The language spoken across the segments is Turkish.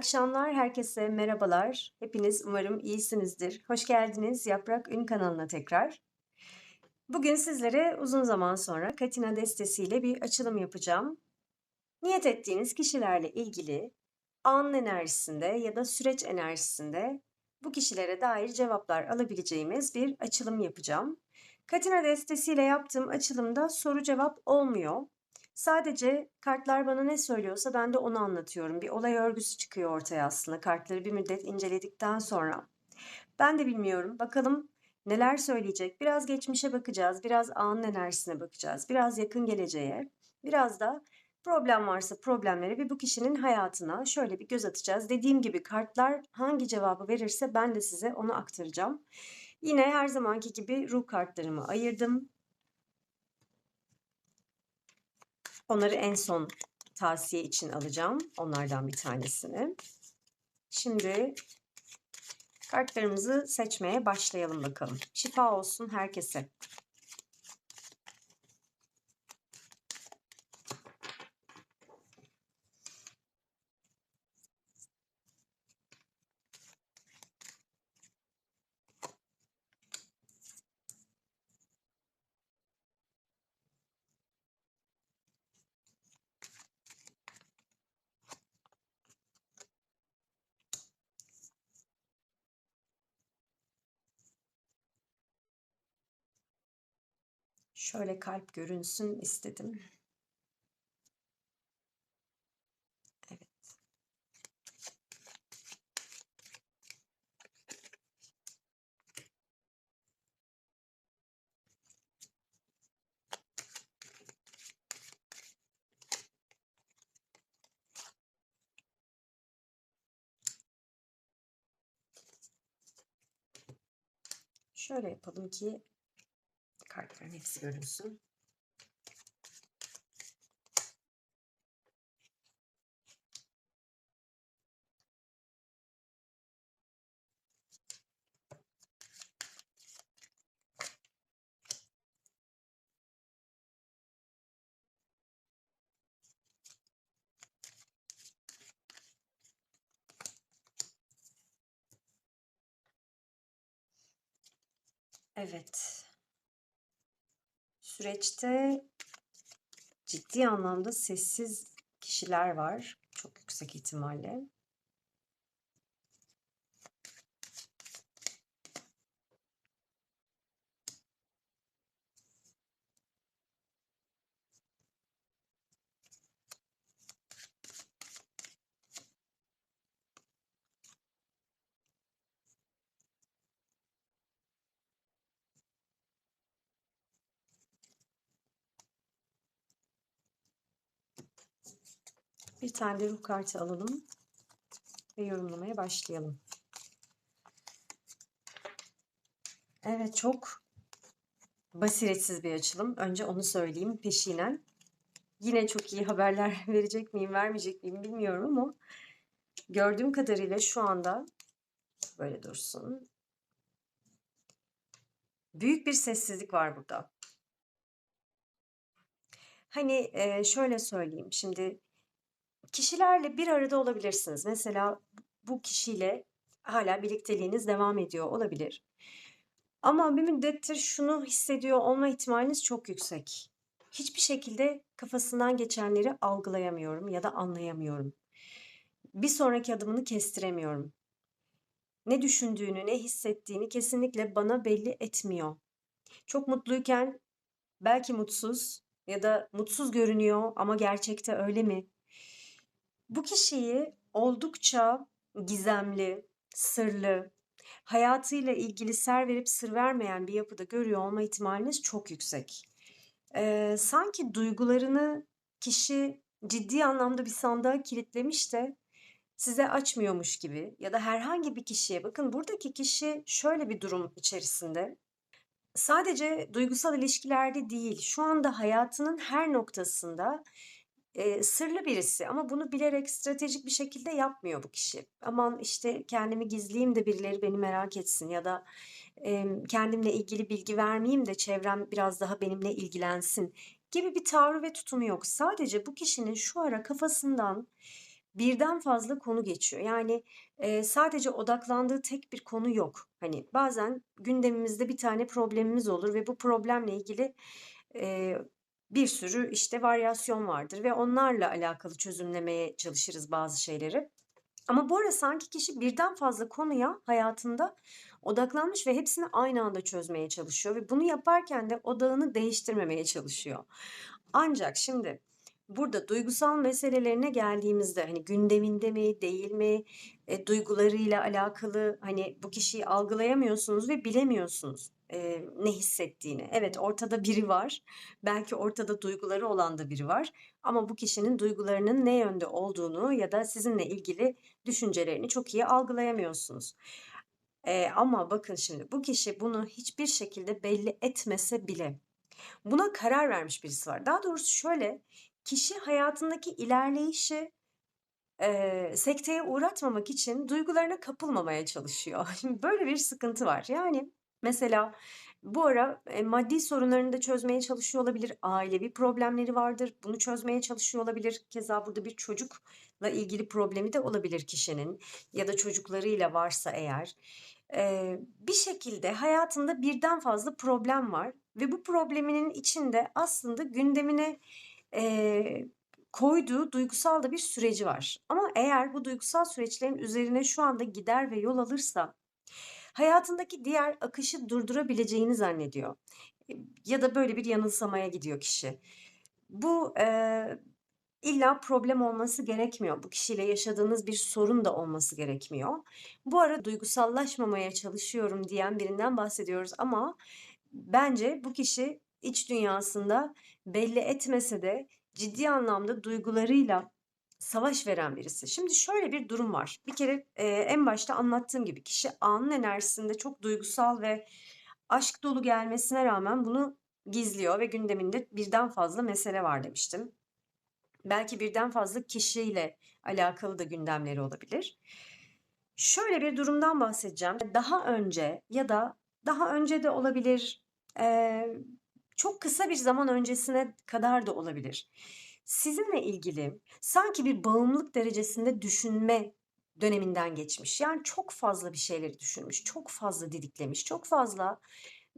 Akşamlar, herkese merhabalar. Hepiniz umarım iyisinizdir. Hoş geldiniz Yaprak Ün kanalına tekrar. Bugün sizlere uzun zaman sonra Katina destesiyle bir açılım yapacağım. Niyet ettiğiniz kişilerle ilgili an enerjisinde ya da süreç enerjisinde bu kişilere dair cevaplar alabileceğimiz bir açılım yapacağım. Katina destesiyle yaptığım açılımda soru cevap olmuyor. Sadece kartlar bana ne söylüyorsa ben de onu anlatıyorum. Bir olay örgüsü çıkıyor ortaya aslında kartları bir müddet inceledikten sonra. Ben de bilmiyorum. Bakalım neler söyleyecek. Biraz geçmişe bakacağız, biraz anın enerjisine bakacağız, biraz yakın geleceğe, biraz da problem varsa problemlere bir bu kişinin hayatına şöyle bir göz atacağız. Dediğim gibi kartlar hangi cevabı verirse ben de size onu aktaracağım. Yine her zamanki gibi ruh kartlarımı ayırdım. Onları en son tavsiye için alacağım. Onlardan bir tanesini. Şimdi kartlarımızı seçmeye başlayalım bakalım. Şifa olsun herkese. Şöyle kalp görünsün istedim. Evet. Şöyle yapalım ki Kartların hepsi görünsün. Evet süreçte ciddi anlamda sessiz kişiler var. Çok yüksek ihtimalle. Bir tane de ruh kartı alalım ve yorumlamaya başlayalım. Evet çok basiretsiz bir açılım. Önce onu söyleyeyim peşinen. Yine çok iyi haberler verecek miyim, vermeyecek miyim bilmiyorum ama gördüğüm kadarıyla şu anda böyle dursun. Büyük bir sessizlik var burada. Hani şöyle söyleyeyim. Şimdi Kişilerle bir arada olabilirsiniz. Mesela bu kişiyle hala birlikteliğiniz devam ediyor olabilir. Ama bir müddettir şunu hissediyor olma ihtimaliniz çok yüksek. Hiçbir şekilde kafasından geçenleri algılayamıyorum ya da anlayamıyorum. Bir sonraki adımını kestiremiyorum. Ne düşündüğünü, ne hissettiğini kesinlikle bana belli etmiyor. Çok mutluyken belki mutsuz ya da mutsuz görünüyor ama gerçekte öyle mi? Bu kişiyi oldukça gizemli, sırlı, hayatıyla ilgili ser verip sır vermeyen bir yapıda görüyor olma ihtimaliniz çok yüksek. Ee, sanki duygularını kişi ciddi anlamda bir sandığa kilitlemiş de size açmıyormuş gibi ya da herhangi bir kişiye bakın buradaki kişi şöyle bir durum içerisinde. Sadece duygusal ilişkilerde değil, şu anda hayatının her noktasında Eee, sırlı birisi ama bunu bilerek stratejik bir şekilde yapmıyor bu kişi. Aman işte kendimi gizleyeyim de birileri beni merak etsin ya da emm, kendimle ilgili bilgi vermeyeyim de çevrem biraz daha benimle ilgilensin gibi bir tavrı ve tutumu yok. Sadece bu kişinin şu ara kafasından birden fazla konu geçiyor. Yani, eee, sadece odaklandığı tek bir konu yok. Hani, bazen gündemimizde bir tane problemimiz olur ve bu problemle ilgili, eee, bir sürü, işte, varyasyon vardır ve onlarla alakalı çözümlemeye çalışırız bazı şeyleri. Ama bu ara sanki kişi birden fazla konuya hayatında odaklanmış ve hepsini aynı anda çözmeye çalışıyor ve bunu yaparken de odağını değiştirmemeye çalışıyor. Ancak şimdi burada duygusal meselelerine geldiğimizde, hani, gündeminde mi, değil mi, eee, duygularıyla alakalı, hani, bu kişiyi algılayamıyorsunuz ve bilemiyorsunuz, eee, ne hissettiğini. Evet, ortada biri var. Belki ortada duyguları olan da biri var ama bu kişinin duygularının ne yönde olduğunu ya da sizinle ilgili düşüncelerini çok iyi algılayamıyorsunuz. Eee, ama bakın şimdi bu kişi bunu hiçbir şekilde belli etmese bile buna karar vermiş birisi var. Daha doğrusu şöyle, kişi hayatındaki ilerleyişi, eee, sekteye uğratmamak için duygularına kapılmamaya çalışıyor. Böyle bir sıkıntı var. Yani mesela bu ara, eee, maddi sorunlarını da çözmeye çalışıyor olabilir, ailevi problemleri vardır, bunu çözmeye çalışıyor olabilir. Keza burada bir çocukla ilgili problemi de olabilir kişinin ya da çocuklarıyla varsa eğer. Eee, bir şekilde hayatında birden fazla problem var ve bu probleminin içinde aslında gündemine, eee, koyduğu duygusal da bir süreci var. Ama eğer bu duygusal süreçlerin üzerine şu anda gider ve yol alırsa hayatındaki diğer akışı durdurabileceğini zannediyor. Ya da böyle bir yanılsamaya gidiyor kişi. Bu, eee, illa problem olması gerekmiyor. Bu kişiyle yaşadığınız bir sorun da olması gerekmiyor. Bu ara duygusallaşmamaya çalışıyorum diyen birinden bahsediyoruz ama bence bu kişi iç dünyasında belli etmese de ciddi anlamda duygularıyla savaş veren birisi. Şimdi şöyle bir durum var. Bir kere, eee, en başta anlattığım gibi kişi anın enerjisinde çok duygusal ve aşk dolu gelmesine rağmen bunu gizliyor ve gündeminde birden fazla mesele var demiştim. Belki birden fazla kişiyle alakalı da gündemleri olabilir. Şöyle bir durumdan bahsedeceğim. Daha önce ya da daha önce de olabilir, eee, çok kısa bir zaman öncesine kadar da olabilir. Sizinle ilgili sanki bir bağımlılık derecesinde düşünme döneminden geçmiş. Yani çok fazla bir şeyleri düşünmüş, çok fazla didiklemiş, çok fazla,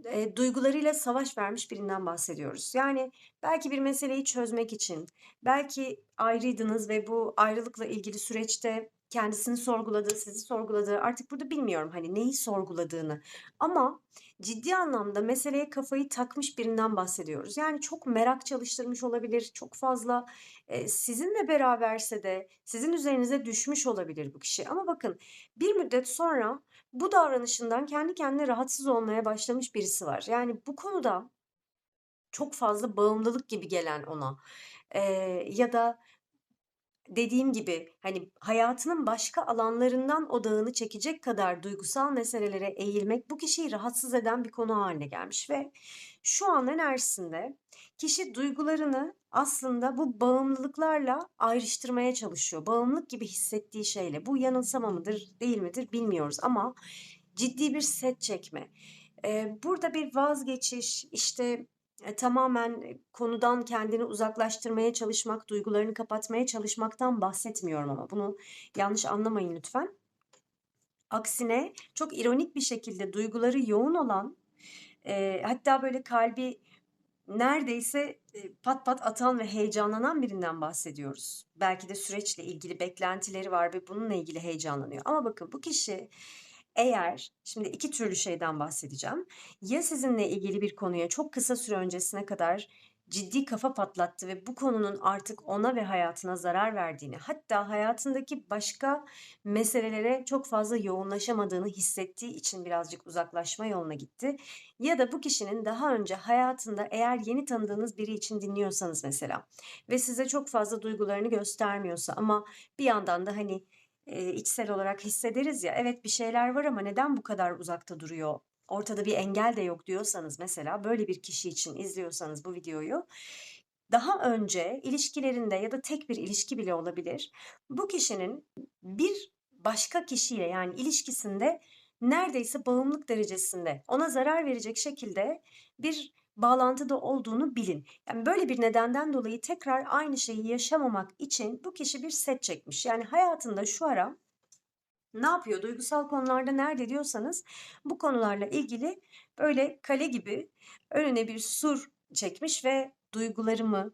eee, duygularıyla savaş vermiş birinden bahsediyoruz. Yani belki bir meseleyi çözmek için, belki ayrıydınız ve bu ayrılıkla ilgili süreçte kendisini sorguladı, sizi sorguladı. Artık burada bilmiyorum, hani, neyi sorguladığını ama ciddi anlamda meseleye kafayı takmış birinden bahsediyoruz. Yani çok merak çalıştırmış olabilir, çok fazla, eee, sizinle beraberse de sizin üzerinize düşmüş olabilir bu kişi. Ama bakın bir müddet sonra bu davranışından kendi kendine rahatsız olmaya başlamış birisi var. Yani bu konuda çok fazla bağımlılık gibi gelen ona, eee, ya da dediğim gibi, hani, hayatının başka alanlarından odağını çekecek kadar duygusal meselelere eğilmek bu kişiyi rahatsız eden bir konu hâline gelmiş ve şu an enerjisinde kişi duygularını aslında bu bağımlılıklarla ayrıştırmaya çalışıyor. Bağımlılık gibi hissettiği şeyle. Bu yanılsama mıdır, değil midir bilmiyoruz ama ciddi bir set çekme. Burada bir vazgeçiş, işte, tamamen, eee, konudan kendini uzaklaştırmaya çalışmak, duygularını kapatmaya çalışmaktan bahsetmiyorum ama bunu yanlış anlamayın lütfen. Aksine çok ironik bir şekilde duyguları yoğun olan, eee, hatta böyle kalbi neredeyse, eee, pat pat atan ve heyecanlanan birinden bahsediyoruz. Belki de süreçle ilgili beklentileri var ve bununla ilgili heyecanlanıyor. Ama bakın bu kişi eğer şimdi 2 türlü şeyden bahsedeceğim. Ya sizinle ilgili bir konuya çok kısa süre öncesine kadar ciddi kafa patlattı ve bu konunun artık ona ve hayatına zarar verdiğini, hatta hayatındaki başka meselelere çok fazla yoğunlaşamadığını hissettiği için birazcık uzaklaşma yoluna gitti. Ya da bu kişinin daha önce hayatında eğer yeni tanıdığınız biri için dinliyorsanız mesela ve size çok fazla duygularını göstermiyorsa ama bir yandan da, hani, eee, içsel olarak hissederiz ya, evet bir şeyler var ama neden bu kadar uzakta duruyor, ortada bir engel de yok diyorsanız mesela, böyle bir kişi için izliyorsanız bu videoyu, daha önce ilişkilerinde ya da tek bir ilişki bile olabilir, bu kişinin bir başka kişiyle yani ilişkisinde neredeyse bağımlılık derecesinde ona zarar verecek şekilde bir bağlantıda olduğunu bilin. Yani böyle bir nedenden dolayı tekrar aynı şeyi yaşamamak için bu kişi bir set çekmiş. Yani hayatında şu ara ne yapıyor? Duygusal konularda nerede diyorsanız bu konularla ilgili böyle kale gibi önüne bir sur çekmiş ve duygularımı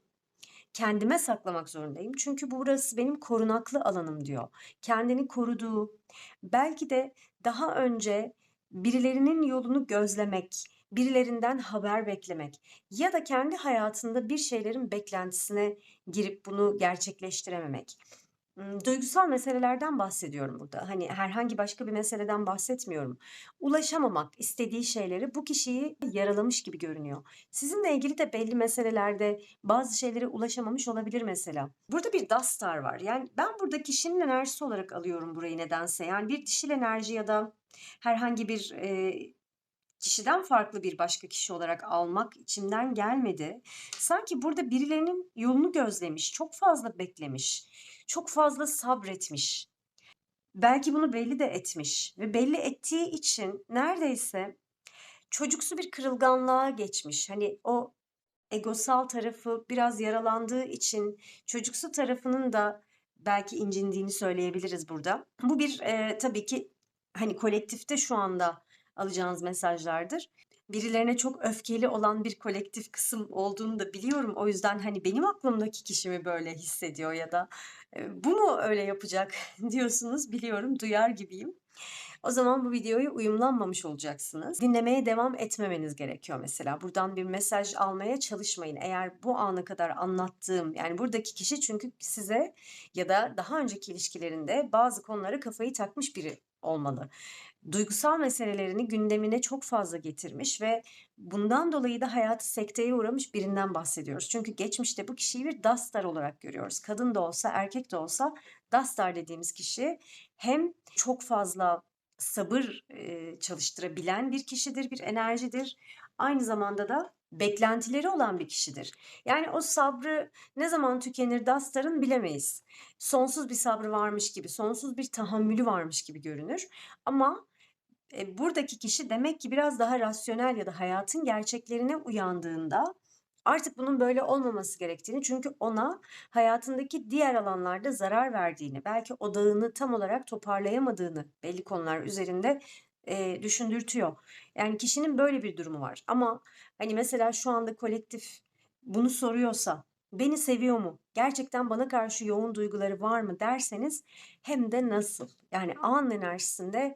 kendime saklamak zorundayım. Çünkü burası benim korunaklı alanım diyor. Kendini koruduğu, belki de daha önce birilerinin yolunu gözlemek, birilerinden haber beklemek ya da kendi hayatında bir şeylerin beklentisine girip bunu gerçekleştirememek. Imm, duygusal meselelerden bahsediyorum burada. Hani herhangi başka bir meseleden bahsetmiyorum. Ulaşamamak istediği şeylere bu kişiyi yaralamış gibi görünüyor. Sizinle ilgili de belli meselelerde bazı şeylere ulaşamamış olabilir mesela. Burada bir dastar var. Yani ben burada kişinin enerjisi olarak alıyorum burayı nedense. Yani bir dişil enerji ya da herhangi bir, eee, kişiden farklı bir başka kişi olarak almak içimden gelmedi. Sanki burada birilerinin yolunu gözlemiş, çok fazla beklemiş, çok fazla sabretmiş. Belki bunu belli de etmiş ve belli ettiği için neredeyse çocuksu bir kırılganlığa geçmiş. Hani o egosal tarafı biraz yaralandığı için çocuksu tarafının da belki incindiğini söyleyebiliriz burada. Bu bir, eee, tabii ki, hani, kolektifte şu anda alacağınız mesajlardır. Birilerine çok öfkeli olan bir kolektif kısım olduğunu da biliyorum. O yüzden, hani, benim aklımdaki kişi mi böyle hissediyor ya da, eee, bu mu öyle yapacak diyorsunuz, biliyorum, duyar gibiyim. O zaman bu videoya uyumlanmamış olacaksınız. Dinlemeye devam etmemeniz gerekiyor mesela. Buradan bir mesaj almaya çalışmayın. Eğer bu ana kadar anlattığım, yani buradaki kişi çünkü size ya da daha önceki ilişkilerinde bazı konulara kafayı takmış biri olmalı. Duygusal meselelerini gündemine çok fazla getirmiş ve bundan dolayı da hayatı sekteye uğramış birinden bahsediyoruz. Çünkü geçmişte bu kişiyi bir dastar olarak görüyoruz. Kadın da olsa, erkek de olsa dastar dediğimiz kişi hem çok fazla sabır, eee, çalıştırabilen bir kişidir, bir enerjidir. Aynı zamanda da beklentileri olan bir kişidir. Yani o sabrı ne zaman tükenir dastarın bilemeyiz. Sonsuz bir sabrı varmış gibi, sonsuz bir tahammülü varmış gibi görünür ama, eee, buradaki kişi demek ki biraz daha rasyonel ya da hayatın gerçeklerine uyandığında artık bunun böyle olmaması gerektiğini çünkü ona hayatındaki diğer alanlarda zarar verdiğini, belki odağını tam olarak toparlayamadığını belli konular üzerinde, eee, düşündürtüyor. Yani kişinin böyle bir durumu var ama, hani, mesela şu anda kolektif bunu soruyorsa, "Beni seviyor mu? Gerçekten bana karşı yoğun duyguları var mı?" derseniz hem de nasıl? Yani an enerjisinde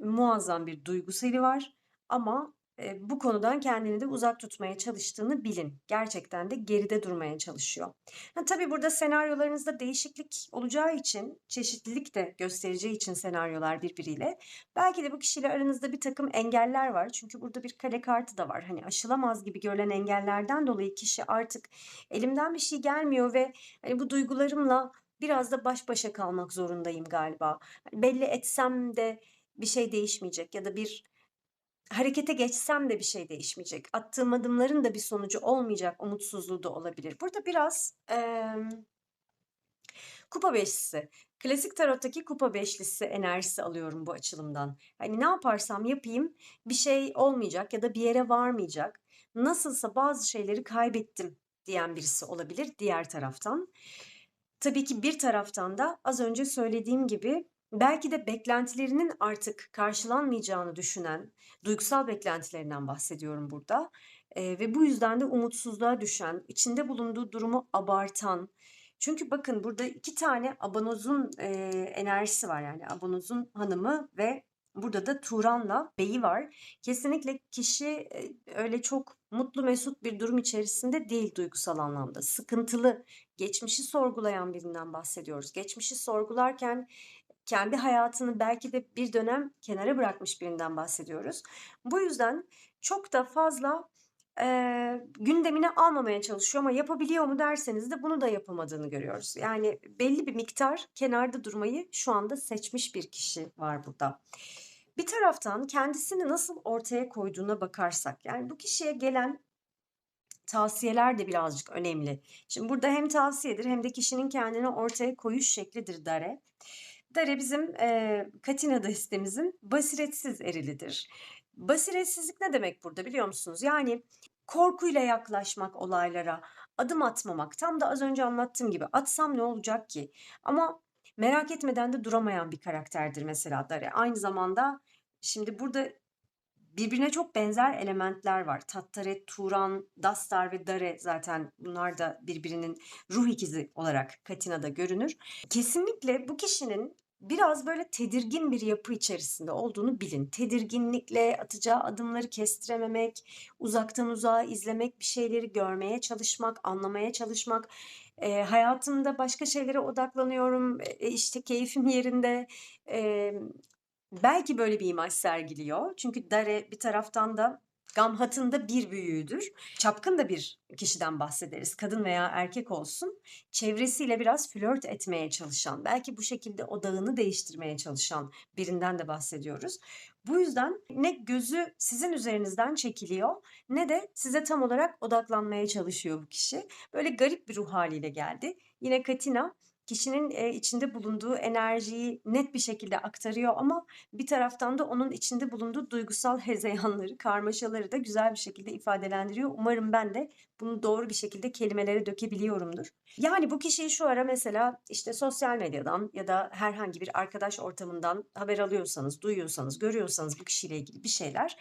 muazzam bir duygu seli var ama, eee, bu konudan kendini de uzak tutmaya çalıştığını bilin. Gerçekten de geride durmaya çalışıyor. Ha, tabii burada senaryolarınızda değişiklik olacağı için, çeşitlilik de göstereceği için senaryolar birbiriyle, belki de bu kişiyle aranızda birtakım engeller var. Çünkü burada bir kale kartı da var. Hani, aşılamaz gibi görülen engellerden dolayı kişi artık elimden bir şey gelmiyor ve, hani, bu duygularımla biraz da baş başa kalmak zorundayım galiba. Hani, belli etsem de bir şey değişmeyecek ya da bir harekete geçsem de bir şey değişmeyecek. Attığım adımların da bir sonucu olmayacak umutsuzluğu da olabilir. Burada biraz, emm kupa beşlisi, klasik tarottaki kupa beşlisi enerjisi alıyorum bu açılımdan. Hani, ne yaparsam yapayım bir şey olmayacak ya da bir yere varmayacak. Nasılsa bazı şeyleri kaybettim diyen birisi olabilir diğer taraftan. Tabii ki bir taraftan da az önce söylediğim gibi belki de beklentilerinin artık karşılanmayacağını düşünen, duygusal beklentilerinden bahsediyorum burada, eee, ve bu yüzden de umutsuzluğa düşen, içinde bulunduğu durumu abartan Çünkü bakın burada 2 tane abanozun, eee, enerjisi var yani abanozun hanımı ve burada da Turan'la beyi var. Kesinlikle kişi, eee, öyle çok mutlu mesut bir durum içerisinde değil duygusal anlamda. Sıkıntılı, geçmişi sorgulayan birinden bahsediyoruz. Geçmişi sorgularken kendi hayatını belki de bir dönem kenara bırakmış birinden bahsediyoruz. Bu yüzden çok da fazla, eee, gündemine almamaya çalışıyor ama yapabiliyor mu derseniz de bunu da yapamadığını görüyoruz. Yani belli bir miktar kenarda durmayı şu anda seçmiş bir kişi var burada. Bir taraftan kendisini nasıl ortaya koyduğuna bakarsak, yani bu kişiye gelen tavsiyeler de birazcık önemli. Şimdi burada hem tavsiyedir hem de kişinin kendini ortaya koyuş şeklidir Dare. Dare bizim, eee, Katina destemizin basiretsiz erilidir. Basiretsizlik ne demek burada biliyor musunuz? Yani korkuyla yaklaşmak olaylara, adım atmamak. Tam da az önce anlattığım gibi atsam ne olacak ki? Ama merak etmeden de duramayan bir karakterdir mesela Dare. Aynı zamanda şimdi burada birbirine çok benzer elementler var. Tattaret, Turan, Dastar ve Dare zaten bunlar da birbirinin ruh ikizi olarak Katina'da görünür. Kesinlikle bu kişinin biraz böyle tedirgin bir yapı içerisinde olduğunu bilin. Tedirginlikle atacağı adımları kestirememek, uzaktan uzağa izlemek, bir şeyleri görmeye çalışmak, anlamaya çalışmak. E, hayatımda başka şeylere odaklanıyorum, e, işte keyfim yerinde, e, belki böyle bir imaj sergiliyor. Çünkü Dare bir taraftan da Gamhat'ın bir büyüğüdür. Çapkın da bir kişiden bahsederiz. Kadın veya erkek olsun. Çevresiyle biraz flört etmeye çalışan, belki bu şekilde odağını değiştirmeye çalışan birinden de bahsediyoruz. Bu yüzden ne gözü sizin üzerinizden çekiliyor ne de size tam olarak odaklanmaya çalışıyor bu kişi. Böyle garip bir ruh haliyle geldi. Yine Katina kişinin içinde bulunduğu enerjiyi net bir şekilde aktarıyor ama bir taraftan da onun içinde bulunduğu duygusal hezeyanları, karmaşaları da güzel bir şekilde ifadelendiriyor. Umarım ben de bunu doğru bir şekilde kelimelere dökebiliyorumdur. Yani bu kişiyi şu ara mesela işte sosyal medyadan ya da herhangi bir arkadaş ortamından haber alıyorsanız, duyuyorsanız, görüyorsanız bu kişiyle ilgili bir şeyler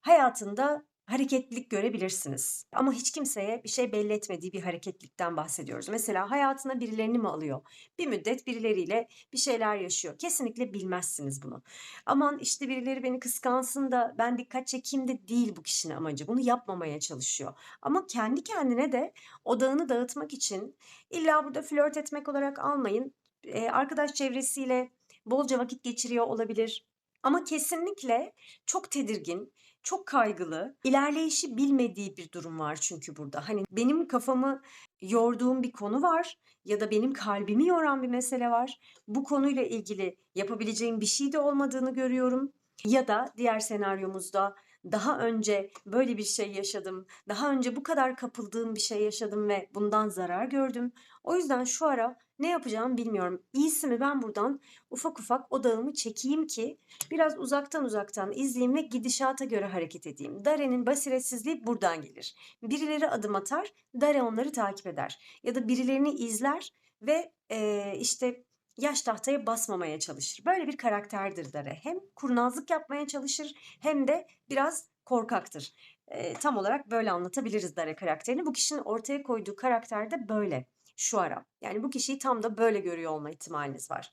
hayatında hareketlilik görebilirsiniz. Ama hiç kimseye bir şey belli etmediği bir hareketlikten bahsediyoruz. Mesela hayatına birilerini mi alıyor? Bir müddet birileriyle bir şeyler yaşıyor. Kesinlikle bilmezsiniz bunu. Aman işte birileri beni kıskansın da ben dikkat çekeyim de değil bu kişinin amacı. Bunu yapmamaya çalışıyor. Ama kendi kendine de odağını dağıtmak için illa burada flört etmek olarak almayın. Ee, arkadaş çevresiyle bolca vakit geçiriyor olabilir. Ama kesinlikle çok tedirgin, çok kaygılı, ilerleyişi bilmediği bir durum var çünkü burada. Hani benim kafamı yorduğum bir konu var ya da benim kalbimi yoran bir mesele var. Bu konuyla ilgili yapabileceğim bir şey de olmadığını görüyorum. Ya da diğer senaryomuzda daha önce böyle bir şey yaşadım. Daha önce bu kadar kapıldığım bir şey yaşadım ve bundan zarar gördüm. O yüzden şu ara ne yapacağımı bilmiyorum. İyisi mi ben buradan ufak ufak odağımı çekeyim ki biraz uzaktan uzaktan izleyeyim ve gidişata göre hareket edeyim. Dare'nin basiretsizliği buradan gelir. Birileri adım atar, Dare onları takip eder. Ya da birilerini izler ve e, işte yaş tahtaya basmamaya çalışır. Böyle bir karakterdir Dare. Hem kurnazlık yapmaya çalışır hem de biraz korkaktır. E, tam olarak böyle anlatabiliriz Dare karakterini. Bu kişinin ortaya koyduğu karakter de böyle şu ara. Yani bu kişiyi tam da böyle görüyor olma ihtimaliniz var.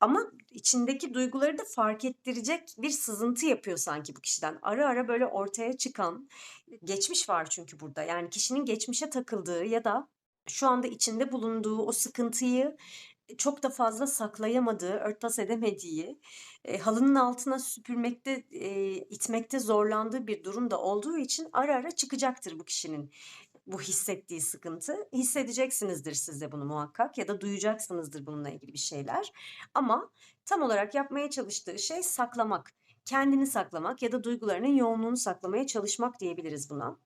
Ama içindeki duyguları da fark ettirecek bir sızıntı yapıyor sanki bu kişiden. Ara ara böyle ortaya çıkan geçmiş var çünkü burada. Yani kişinin geçmişe takıldığı ya da şu anda içinde bulunduğu o sıkıntıyı çok da fazla saklayamadığı, örtbas edemediği, e, halının altına süpürmekte, e, itmekte zorlandığı bir durumda olduğu için ara ara çıkacaktır bu kişinin bu hissettiği sıkıntı. Hissedeceksinizdir siz de bunu muhakkak ya da duyacaksınızdır bununla ilgili bir şeyler. Ama tam olarak yapmaya çalıştığı şey saklamak. Kendini saklamak ya da duygularının yoğunluğunu saklamaya çalışmak diyebiliriz buna.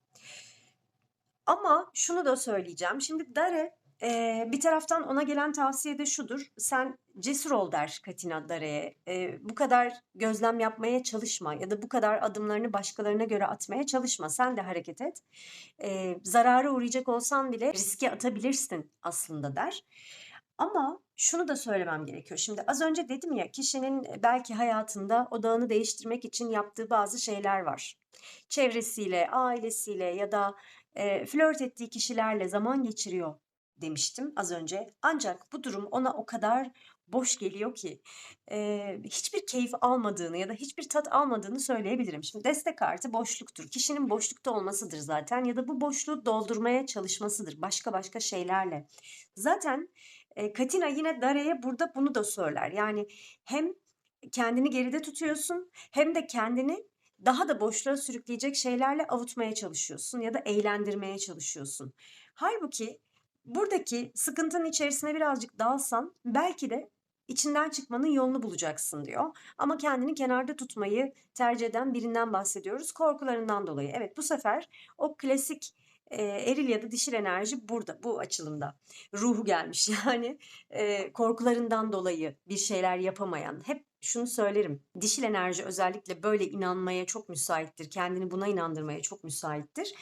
Ama şunu da söyleyeceğim. Şimdi Dare Eee, bir taraftan ona gelen tavsiye de şudur: "Sen cesur ol." der Katina Dare'ye. Eee, "Bu kadar gözlem yapmaya çalışma ya da bu kadar adımlarını başkalarına göre atmaya çalışma. Sen de hareket et. Eee, zarara uğrayacak olsan bile riske atabilirsin aslında." der. Ama şunu da söylemem gerekiyor. Şimdi az önce dedim ya, kişinin belki hayatında odağını değiştirmek için yaptığı bazı şeyler var. Çevresiyle, ailesiyle ya da, eee, flört ettiği kişilerle zaman geçiriyor demiştim az önce. Ancak bu durum ona o kadar boş geliyor ki e, hiçbir keyif almadığını ya da hiçbir tat almadığını söyleyebilirim. Şimdi destek kartı boşluktur. Kişinin boşlukta olmasıdır zaten ya da bu boşluğu doldurmaya çalışmasıdır başka başka şeylerle. Zaten e, Katina yine Dare'ye burada bunu da söyler. Yani hem kendini geride tutuyorsun hem de kendini daha da boşluğa sürükleyecek şeylerle avutmaya çalışıyorsun ya da eğlendirmeye çalışıyorsun. Halbuki Buradaki sıkıntının içerisine birazcık dalsan belki de içinden çıkmanın yolunu bulacaksın diyor. Ama kendini kenarda tutmayı tercih eden birinden bahsediyoruz. Korkularından dolayı. Evet bu sefer o klasik e, eril ya da dişil enerji burada bu açılımda. Ruhu gelmiş yani e, korkularından dolayı bir şeyler yapamayan, hep şunu söylerim. Dişil enerji özellikle böyle inanmaya çok müsaittir. Kendini buna inandırmaya çok müsaittir.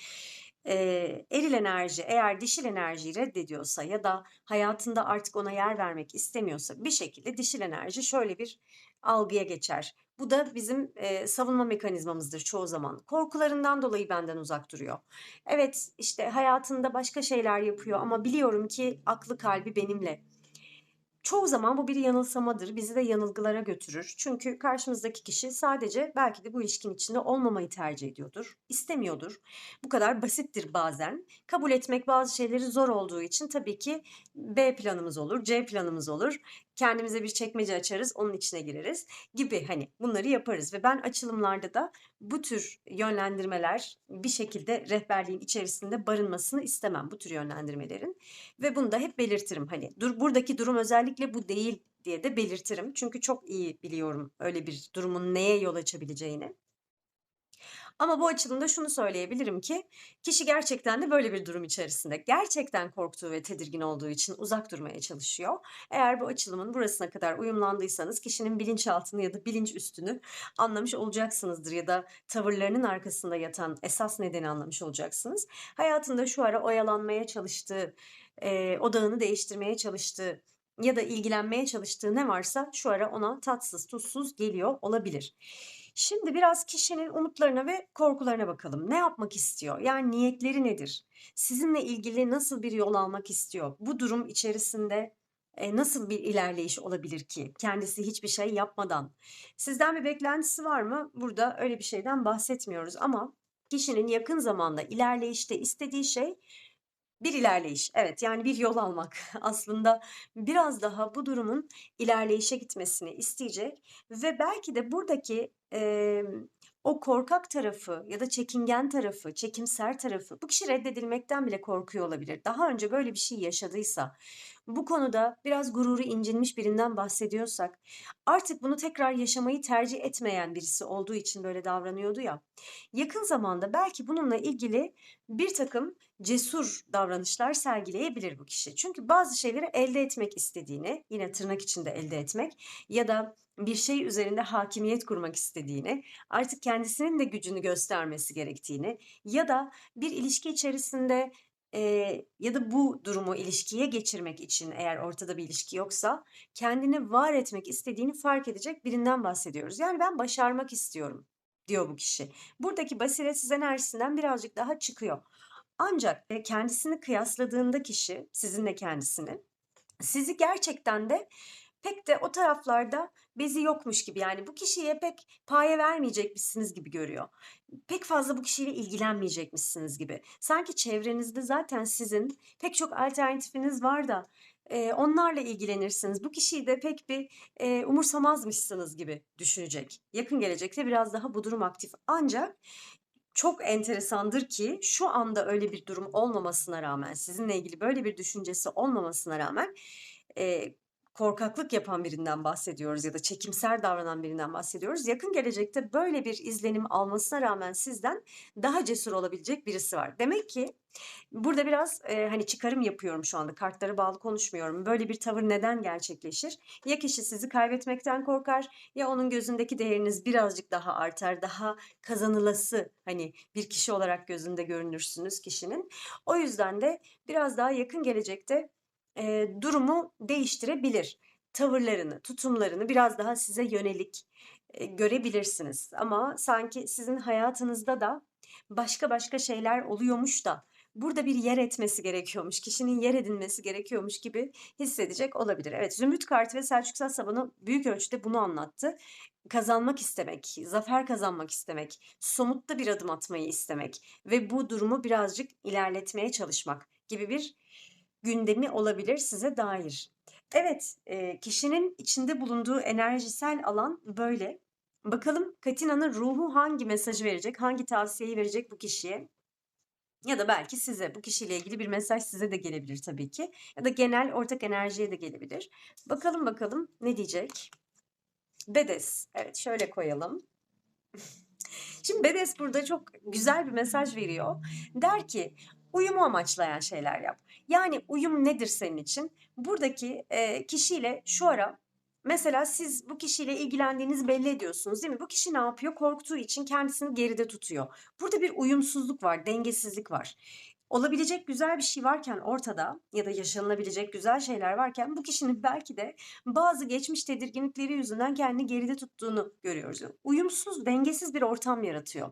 Ee, eril enerji eğer dişil enerjiyi reddediyorsa ya da hayatında artık ona yer vermek istemiyorsa bir şekilde dişil enerji şöyle bir algıya geçer. Bu da bizim e, savunma mekanizmamızdır çoğu zaman. Korkularından dolayı benden uzak duruyor. Evet işte hayatında başka şeyler yapıyor ama biliyorum ki aklı kalbi benimle. Çoğu zaman bu bir yanılsamadır. Bizi de yanılgılara götürür. Çünkü karşımızdaki kişi sadece belki de bu ilişkin içinde olmamayı tercih ediyordur. istemiyordur. Bu kadar basittir bazen. Kabul etmek bazı şeyleri zor olduğu için tabii ki B planımız olur, C planımız olur. Kendimize bir çekmece açarız, onun içine gireriz gibi hani bunları yaparız ve ben açılımlarda da bu tür yönlendirmeler bir şekilde rehberliğin içerisinde barınmasını istemem bu tür yönlendirmelerin ve bunu da hep belirtirim hani dur buradaki durum özellikle bu değil diye de belirtirim. Çünkü çok iyi biliyorum öyle bir durumun neye yol açabileceğini. Ama bu açılımda şunu söyleyebilirim ki kişi gerçekten de böyle bir durum içerisinde. Gerçekten korktuğu ve tedirgin olduğu için uzak durmaya çalışıyor. Eğer bu açılımın burasına kadar uyumlandıysanız kişinin bilinçaltını ya da bilinç üstünü anlamış olacaksınızdır ya da tavırlarının arkasında yatan esas nedeni anlamış olacaksınız. Hayatında şu ara oyalanmaya çalıştığı, e, odağını değiştirmeye çalıştığı ya da ilgilenmeye çalıştığı ne varsa şu ara ona tatsız tuzsuz geliyor olabilir. Şimdi biraz kişinin umutlarına ve korkularına bakalım. Ne yapmak istiyor? Yani niyetleri nedir? Sizinle ilgili nasıl bir yol almak istiyor? Bu durum içerisinde e, nasıl bir ilerleyiş olabilir ki? Kendisi hiçbir şey yapmadan. Sizden bir beklentisi var mı? Burada öyle bir şeyden bahsetmiyoruz ama kişinin yakın zamanda ilerleyişte istediği şey bir ilerleyiş. Evet yani bir yol almak. Aslında biraz daha bu durumun ilerleyişe gitmesini isteyecek ve belki de buradaki e, o korkak tarafı ya da çekingen tarafı, çekimser tarafı bu kişi reddedilmekten bile korkuyor olabilir. Daha önce böyle bir şey yaşadıysa bu konuda biraz gururu incinmiş birinden bahsediyorsak artık bunu tekrar yaşamayı tercih etmeyen birisi olduğu için böyle davranıyordu ya. Yakın zamanda belki bununla ilgili bir takım cesur davranışlar sergileyebilir bu kişi. Çünkü bazı şeyleri elde etmek istediğini, yine tırnak içinde elde etmek ya da bir şey üzerinde hakimiyet kurmak istediğini, artık kendisinin de gücünü göstermesi gerektiğini ya da bir ilişki içerisinde Eee, ya da bu durumu ilişkiye geçirmek için eğer ortada bir ilişki yoksa kendini var etmek istediğini fark edecek birinden bahsediyoruz. Yani ben başarmak istiyorum diyor bu kişi. Buradaki basiretsiz enerjisinden birazcık daha çıkıyor. Ancak e, kendisini kıyasladığında kişi sizinle kendisini sizi gerçekten de pek de o taraflarda bezi yokmuş gibi yani bu kişiye pek paye vermeyecekmişsiniz gibi görüyor. Pek fazla bu kişiyle ilgilenmeyecekmişsiniz gibi. Sanki çevrenizde zaten sizin pek çok alternatifiniz var da e, onlarla ilgilenirsiniz. Bu kişiyi de pek bir e, umursamazmışsınız gibi düşünecek. Yakın gelecekte biraz daha bu durum aktif. Ancak çok enteresandır ki şu anda öyle bir durum olmamasına rağmen, sizinle ilgili böyle bir düşüncesi olmamasına rağmen e, korkaklık yapan birinden bahsediyoruz ya da çekimser davranan birinden bahsediyoruz. Yakın gelecekte böyle bir izlenim almasına rağmen sizden daha cesur olabilecek birisi var. Demek ki burada biraz e, hani çıkarım yapıyorum şu anda. Kartlara bağlı konuşmuyorum. Böyle bir tavır neden gerçekleşir? Ya kişi sizi kaybetmekten korkar ya onun gözündeki değeriniz birazcık daha artar. Daha kazanılası hani bir kişi olarak gözünde görünürsünüz kişinin. O yüzden de biraz daha yakın gelecekte e, durumu değiştirebilir. Tavırlarını, tutumlarını biraz daha size yönelik e, görebilirsiniz. Ama sanki sizin hayatınızda da başka başka şeyler oluyormuş da burada bir yer etmesi gerekiyormuş, kişinin yer edinmesi gerekiyormuş gibi hissedecek olabilir. Evet, Zümrüt kartı ve Selçuk Saz bana büyük ölçüde bunu anlattı. Kazanmak istemek, zafer kazanmak istemek, somutta bir adım atmayı istemek ve bu durumu birazcık ilerletmeye çalışmak gibi bir gündemi olabilir size dair. Evet, e, kişinin içinde bulunduğu enerjisel alan böyle. Bakalım Katina'nın ruhu hangi mesajı verecek, hangi tavsiyeyi verecek bu kişiye? Ya da belki size, bu kişiyle ilgili bir mesaj size de gelebilir tabii ki. Ya da genel ortak enerjiye de gelebilir. Bakalım bakalım ne diyecek? Bedes. Evet şöyle koyalım. Şimdi Bedes burada çok güzel bir mesaj veriyor. Der ki uyumu amaçlayan şeyler yap. Yani uyum nedir senin için? Buradaki e, kişiyle şu ara Mesela siz bu kişiyle ilgilendiğinizi belli ediyorsunuz değil mi? Bu kişi ne yapıyor? Korktuğu için kendisini geride tutuyor. Burada bir uyumsuzluk var, dengesizlik var. Olabilecek güzel bir şey varken ortada ya da yaşanılabilecek güzel şeyler varken bu kişinin belki de bazı geçmiş tedirginlikleri yüzünden kendini geride tuttuğunu görüyoruz. Uyumsuz, dengesiz bir ortam yaratıyor.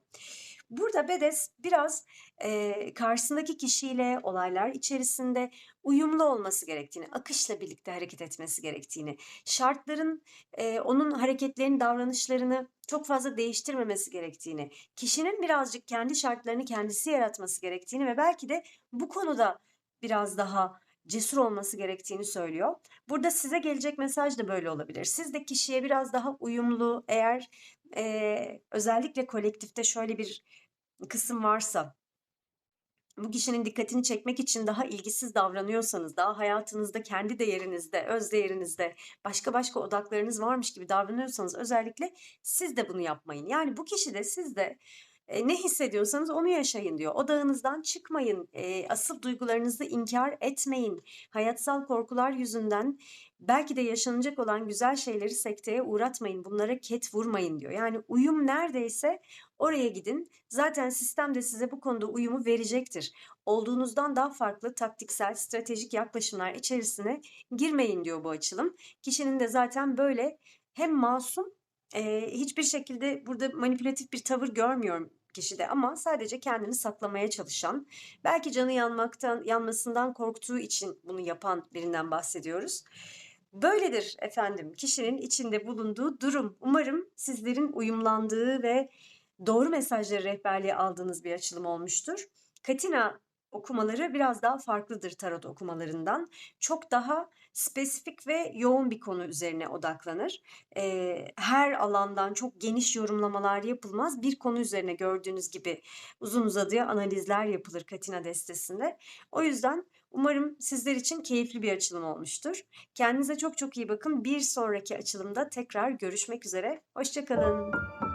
Burada Bedes biraz eee, karşısındaki kişiyle olaylar içerisinde uyumlu olması gerektiğini, akışla birlikte hareket etmesi gerektiğini, şartların eee, onun hareketlerini, davranışlarını çok fazla değiştirmemesi gerektiğini, kişinin birazcık kendi şartlarını kendisi yaratması gerektiğini ve belki de bu konuda biraz daha cesur olması gerektiğini söylüyor. Burada size gelecek mesaj da böyle olabilir. Siz de kişiye biraz daha uyumlu, eğer eee, özellikle kolektifte şöyle bir kısım varsa, bu kişinin dikkatini çekmek için daha ilgisiz davranıyorsanız, daha hayatınızda kendi değerinizde, öz değerinizde başka başka odaklarınız varmış gibi davranıyorsanız özellikle siz de bunu yapmayın. Yani bu kişi de siz de e, ne hissediyorsanız onu yaşayın diyor. Odağınızdan çıkmayın, e, asıl duygularınızı inkar etmeyin. Hayatsal korkular yüzünden belki de yaşanacak olan güzel şeyleri sekteye uğratmayın. Bunlara ket vurmayın diyor. Yani uyum neredeyse oraya gidin. Zaten sistem de size bu konuda uyumu verecektir. Olduğunuzdan daha farklı taktiksel, stratejik yaklaşımlar içerisine girmeyin diyor bu açılım. Kişinin de zaten böyle hem masum, e, hiçbir şekilde burada manipülatif bir tavır görmüyorum kişide ama sadece kendini saklamaya çalışan, belki canı yanmaktan, yanmasından korktuğu için bunu yapan birinden bahsediyoruz. Böyledir efendim kişinin içinde bulunduğu durum. Umarım sizlerin uyumlandığı ve doğru mesajları rehberliğe aldığınız bir açılım olmuştur. Katina okumaları biraz daha farklıdır tarot okumalarından. Çok daha spesifik ve yoğun bir konu üzerine odaklanır. Eee, her alandan çok geniş yorumlamalar yapılmaz. Bir konu üzerine gördüğünüz gibi uzun uzadıya analizler yapılır Katina destesinde. O yüzden umarım sizler için keyifli bir açılım olmuştur. Kendinize çok çok iyi bakın. Bir sonraki açılımda tekrar görüşmek üzere. Hoşçakalın.